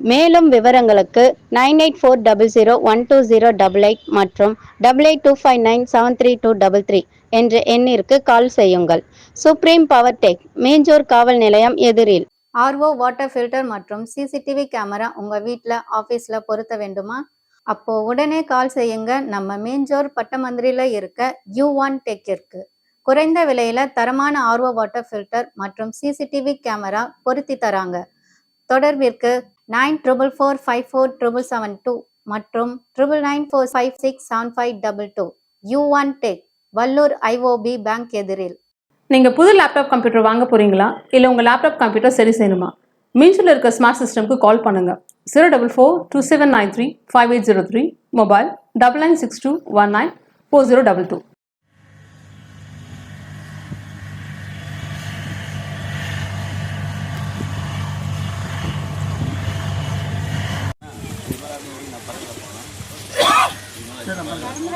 மேலும் விவரங்களுக்கு nine eight four double zero one two zero double eight மற்றும் double eight two five nine seven three two double three என்ற எண்ணிற்கு கால் செய்யுங்கள். Supreme power tech Minjur காவல் நிலையம் எதிரில் ஆர்ஓ வாட்டர் ஃபில்டர் மற்றும் சிசிடிவி கேமரா உங்கள் வீட்டில் ஆஃபீஸில் பொருத்த வேண்டுமா? அப்போ உடனே கால் செய்யுங்க. நம்ம மேஞ்சோர் பட்டமந்திரியில் இருக்க யூ ஒன் டெக்கிற்கு குறைந்த விலையில தரமான ஆர்ஓ வாட்டர் ஃபில்டர் மற்றும் சிசிடிவி கேமரா பொருத்தி தராங்க. தொடர்பிற்கு nine triple four five four triple seven two மற்றும் triple nine four five six seven five double two U one tech Vallur IOB bank எதிரில். நீங்கள் புது லேப்டாப் கம்ப்யூட்டர் வாங்க போகிறீங்களா இல்லை உங்கள் லேப்டாப் கம்ப்யூட்டர் சரி செய்யணுமா? மீன்ஸில் இருக்க ஸ்மார்ட் சிஸ்டம்க்கு கால் பண்ணுங்க. Zero double four two seven nine three five eight zero three mobile double nine six two one nine four zero double two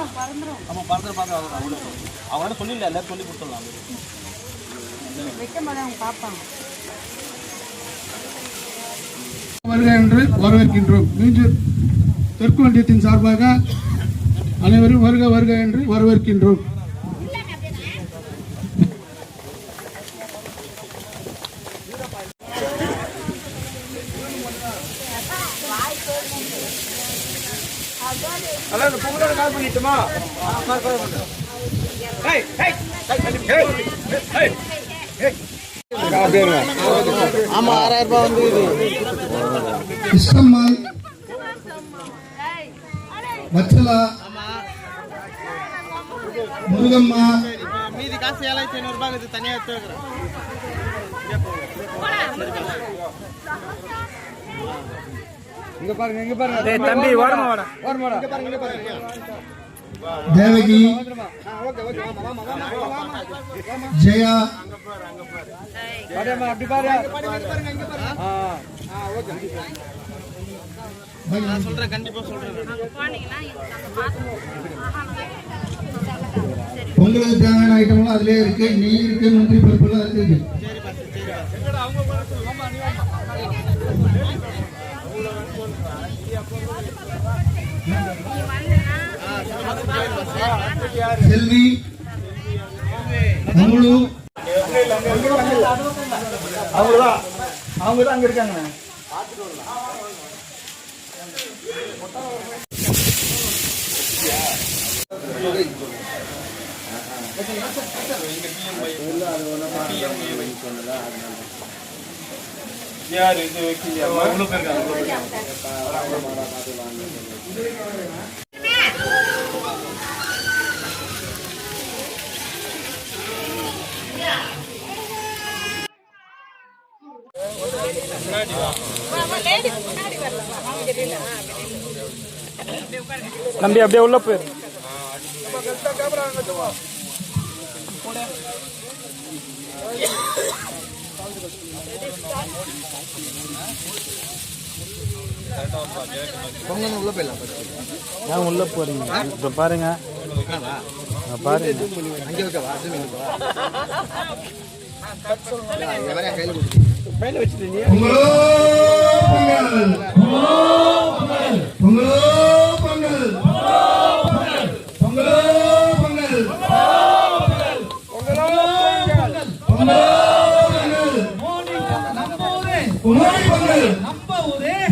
ஆமாம் பறந்துடும் பார்த்து அவங்கள்ட்ட சொல்லிடல எல்லாரும் சொல்லி கொடுத்துடலாம். வருக என்று வரவேற்கின்றோம். மீண்டும் தெற்கு ஒன்றியத்தின் சார்பாக அனைவரும் வருக வருக என்று வரவேற்கின்றோம். கிருஷ்ணம்மாள் வச்சலா முருகம்மா. மீதி காசு ஏழாயிரத்தி ஐநூறு ரூபாய் இது தனியாக எடுத்து வைக்கிறேன். இங்க பாருங்க இங்க பாருங்க. தம்பி ஓரமா வாடா ஓரமா வாடா. இங்க பாருங்க இங்க பாருங்க தேவகி. ஜெயா. அப்படி பாரு. நான் சொல்றேன் கண்டிப்பா சொல்றேன். பொங்கலுக்கு தேவையான ஐட்டம்லாம் அதிலே இருக்கு. நெய் இருக்கு முந்திரி பருப்புலாம் இருக்கு. செல்வி மங்களு அவங்க தான் அவங்க தான் அங்க இருக்காங்க. யார்? இது பேர் இருக்காங்க. தம்பி அப்படியே உள்ள போயிரு. ஏன் உள்ள போறீங்க இப்போ பாருங்க பாருங்க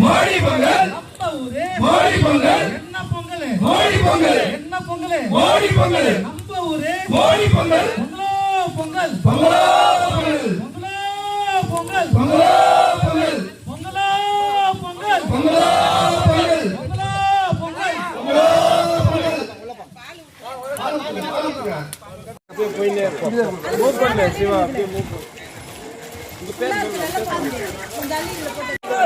வச்சுட்டு பொங்கலோ. பொங்கல் பொங்கலோ பொங்கல். பொங்கலோ பொங்கல்? பொங்கலோ பொங்கல். மோடி பொங்கல்? மோடி பொங்கல். மோடி பொங்கல் மோடி பொங்கல். மோடி பொங்கல். மோடி பொங்கல். பொங்கலோ பொங்கல். பொங்கலோ பொங்கல். பொங்கலோ பொங்கல். மூவ் பண்ணு சிவா அப்படியே மூவ் பண்ணு சகா போட்டு